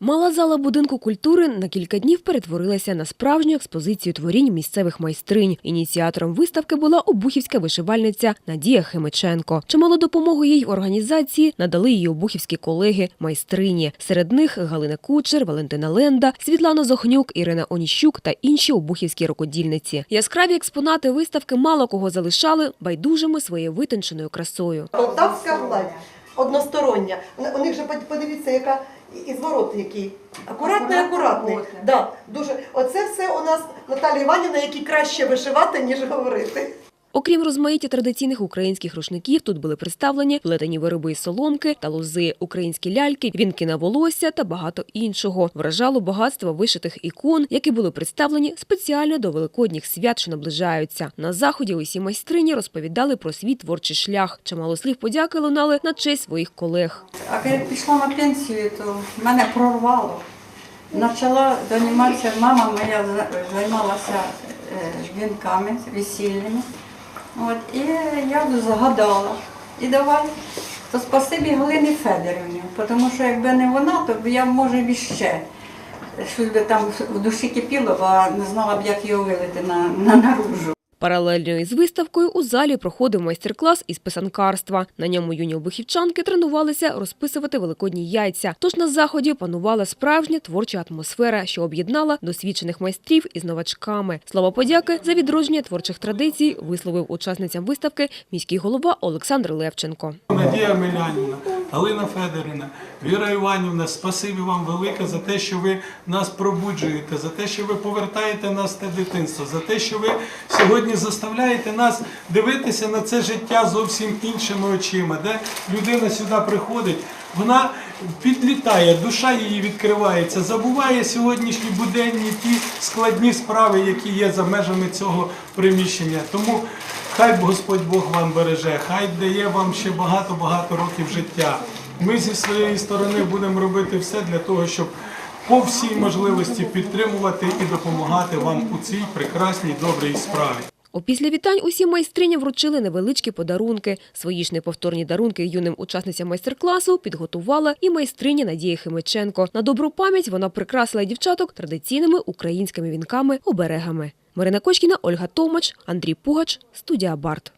Мала зала будинку культури на кілька днів перетворилася на справжню експозицію творінь місцевих майстринь. Ініціатором виставки була обухівська вишивальниця Надія Химиченко. Чимало допомоги їй організації надали її обухівські колеги майстрині. Серед них Галина Кучер, Валентина Ленда, Світлана Зохнюк, Ірина Оніщук та інші обухівські рукодільниці. Яскраві експонати виставки мало кого залишали байдужими своєю витонченою красою. Полтавська гладь одностороння. У них же подивіться, яка і зворот який. Акуратний, акуратний. Да, дуже. Оце все у нас Наталія Іванівна, які краще вишивати, ніж говорити. Окрім розмаїття традиційних українських рушників, тут були представлені плетені вироби із соломки та лози, українські ляльки, вінки на волосся та багато іншого. Вражало багатство вишитих ікон, які були представлені спеціально до великодніх свят, що наближаються. На заході усі майстрині розповідали про свій творчий шлях. Чимало слів подяки лунали на честь своїх колег. А коли пішла на пенсію, то мене прорвало. Почала займатися, мама моя за- займалася е, вінками весільними. От, і я згадала. І давай, то спасибі Галині Федорівні, тому що якби не вона, то я, може, б іще щось би там в душі кипіло, а не знала б, як його вилити на, на наружу. Паралельно із виставкою у залі проходив майстер-клас із писанкарства. На ньому юні обухівчанки тренувалися розписувати великодні яйця. Тож на заході панувала справжня творча атмосфера, що об'єднала досвідчених майстрів із новачками. Слова подяки за відродження творчих традицій висловив учасницям виставки міський голова Олександр Левченко. Надія Милянівна, Галина Федорівна, Віра Іванівна, спасибі вам велике за те, що ви нас пробуджуєте, за те, що ви повертаєте нас те дитинство, за те, що ви сьогодні заставляєте нас дивитися на це життя зовсім іншими очима, де людина сюди приходить, вона підлітає, душа її відкривається, забуває сьогоднішні буденні ті складні справи, які є за межами цього приміщення. Тому Хай Господь Бог вам береже, хай дає вам ще багато-багато років життя. Ми зі своєї сторони будемо робити все для того, щоб по всій можливості підтримувати і допомагати вам у цій прекрасній добрій справі. Опісля вітань усі майстрині вручили невеличкі подарунки. Свої ж неповторні дарунки юним учасницям майстер-класу підготувала і майстриня Надія Химиченко. На добру пам'ять вона прикрасила дівчаток традиційними українськими вінками оберегами. Марина Кочкіна, Ольга Томач, Андрій Пугач, студія Барт.